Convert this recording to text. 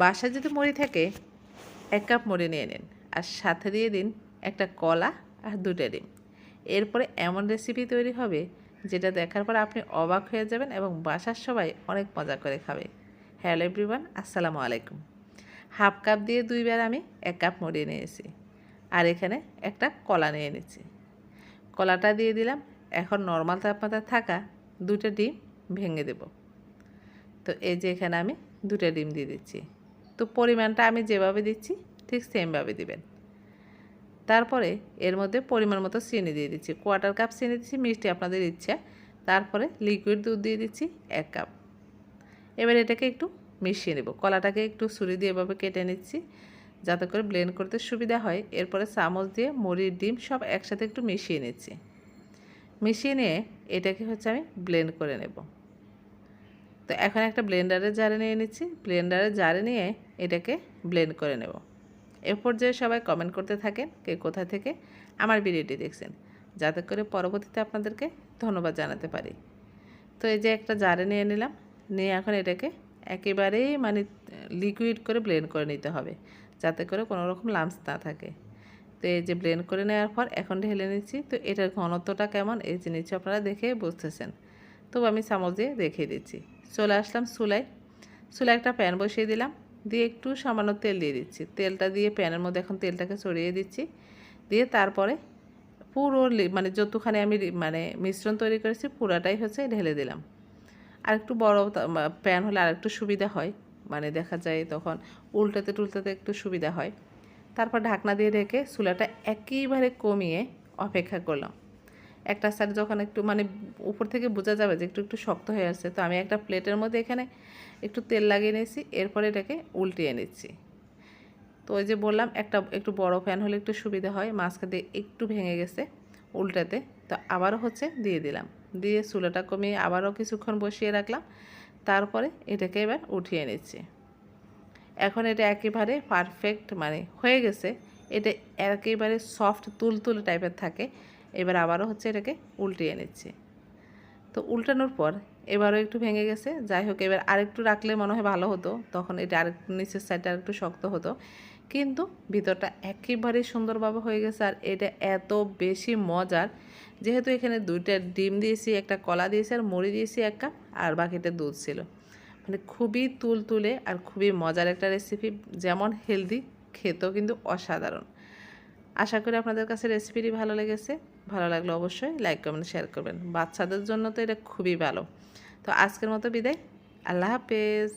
বাসায় যদি মুড়ি থাকে, এক কাপ মুড়ি নিয়ে নিন। আর সাথে দিয়ে দিন একটা কলা আর দুটো ডিম। এরপরে এমন রেসিপি তৈরি হবে যেটা দেখার পর আপনি অবাক হয়ে যাবেন এবং বাসার সবাই অনেক মজা করে খাবে। হ্যালো এভরিওয়ান, আসসালামু আলাইকুম। হাফ কাপ দিয়ে দুইবার আমি এক কাপ মুড়ি নিয়েছি। আর এখানে একটা কলা নিয়ে নিচ্ছি। কলাটা দিয়ে দিলাম, এখন নর্মাল তাপমাত্রা থাকা দুটো ডিম ভেঙে দেব। তো এই যে এখানে আমি দুটো ডিম দিয়ে দিচ্ছি। তো পরিমাণটা আমি যেভাবে দিচ্ছি, ঠিক সেমভাবে দিবেন। তারপরে এর মধ্যে পরিমাণ মতো চিনি দিয়ে দিচ্ছি। কোয়ার্টার কাপ চিনি দিচ্ছি, মিষ্টি আপনাদের ইচ্ছা। তারপরে লিকুইড দুধ দিয়ে দিচ্ছি, এক কাপ এবার এটাকে একটু মিশিয়ে নেব। কলাটাকে একটু ছুরি দিয়ে এভাবে কেটে নিচ্ছি, যাতে করে ব্লেন্ড করতে সুবিধা হয়। এরপরে চামচ দিয়ে মুড়ির ডিম সব একসাথে একটু মিশিয়ে নিচ্ছি। মিশিয়ে নিয়ে এটাকে হচ্ছে আমি ব্লেন্ড করে নেব। তো এখন একটা ব্লেন্ডারের জারে নিয়ে নিচ্ছি। ব্লেন্ডারের জারে নিয়ে এটাকে ব্লেন্ড করে নেব। এ পর্যায়ে সবাই কমেন্ট করতে থাকেন কে কোথা থেকে আমার ভিডিওটি দেখছেন। যাতে করে পরবর্তীতে আপনাদেরকে ধন্যবাদ জানাতে পারি। তো এই যে একটা জারে নিয়ে নিলাম। নিয়ে এখন এটাকে একেবারেই মানে লিকুইড করে ব্লেন্ড করে নিতে হবে। যাতে করে কোনো রকম লামস না থাকে। তো এই যে ব্লেন্ড করে নেওয়ার পর এখন ঢেলে নিচ্ছি। তো এটার ঘনত্বটা কেমন এই জিনিস আপনারা দেখে বুঝতেছেন। তবু আমি চামচ দিয়ে দেখিয়ে দিচ্ছি। চলে আসলাম চুলায়। চুলায় একটা প্যান বসিয়ে দিলাম। দিয়ে একটু সামান্য তেল দিয়ে দিচ্ছি। তেলটা দিয়ে প্যানের মধ্যে এখন তেলটাকে ছড়িয়ে দিচ্ছি। দিয়ে তারপরে পুরো মানে যতখানি আমি মানে মিশ্রণ তৈরি করেছি পুরাটাই হচ্ছে ঢেলে দিলাম। আর একটু বড় প্যান হলে আর একটু সুবিধা হয়। মানে দেখা যায় তখন উল্টাতে টুলটাতে একটু সুবিধা হয়। তারপর ঢাকনা দিয়ে রেখে চুলাটা একেবারে কমিয়ে অপেক্ষা করলাম। একটা সাইড যখন একটু মানে উপর থেকে বোঝা যাবে যে একটু একটু শক্ত হয়ে আসছে, তো আমি একটা প্লেটের মধ্যে এখানে একটু তেল লাগিয়ে নিয়েছি, এরপরে এটাকে উল্টিয়ে নিচ্ছি। তো ওই যে বললাম, একটা, একটু বড় ফ্যান হলে একটু সুবিধা হয়, মাঝখান দিয়ে একটু ভেঙে গেছে উল্টাতে, তো আবারও হচ্ছে দিয়ে দিলাম। দিয়ে চুলাটা কমিয়ে আবারও কিছুক্ষণ বসিয়ে রাখলাম, তারপরে এটাকে এবার উঠিয়ে নিচ্ছি। এখন এটা একেবারে পারফেক্ট মানে হয়ে গেছে, এটা একেবারে সফট তুলতুলে টাইপের থাকে এবার আবারও হচ্ছে এটাকে উল্টিয়ে নিচ্ছি। তো উল্টানোর পর এবারও একটু ভেঙে গেছে। যাই হোক, এবার আরেকটু রাখলে মনে হয় ভালো হতো। তখন এটা আরেকটু নিচের সাইডটা আরেকটু শক্ত হতো। কিন্তু ভিতরটা একেবারেই সুন্দরভাবে হয়ে গেছে আর এটা এত বেশি মজার। যেহেতু এখানে দুইটা ডিম দিয়েছি, একটা কলা দিয়েছি আর মুড়ি দিয়েছি এক কাপ, আর বাকিটা দুধ ছিল। মানে খুবই তুলতুলে আর খুবই মজার একটা রেসিপি যেমন হেলদি খেতেও কিন্তু অসাধারণ। আশা করি আপনাদের কাছে রেসিপিটি ভালো লেগেছে। ভালো লাগলে অবশ্যই লাইক কমেন্ট শেয়ার করবেন। বাচ্চাদের জন্য তো এটা খুবই ভালো। তো আজকের মতো বিদায়। আল্লাহ হাফেজ।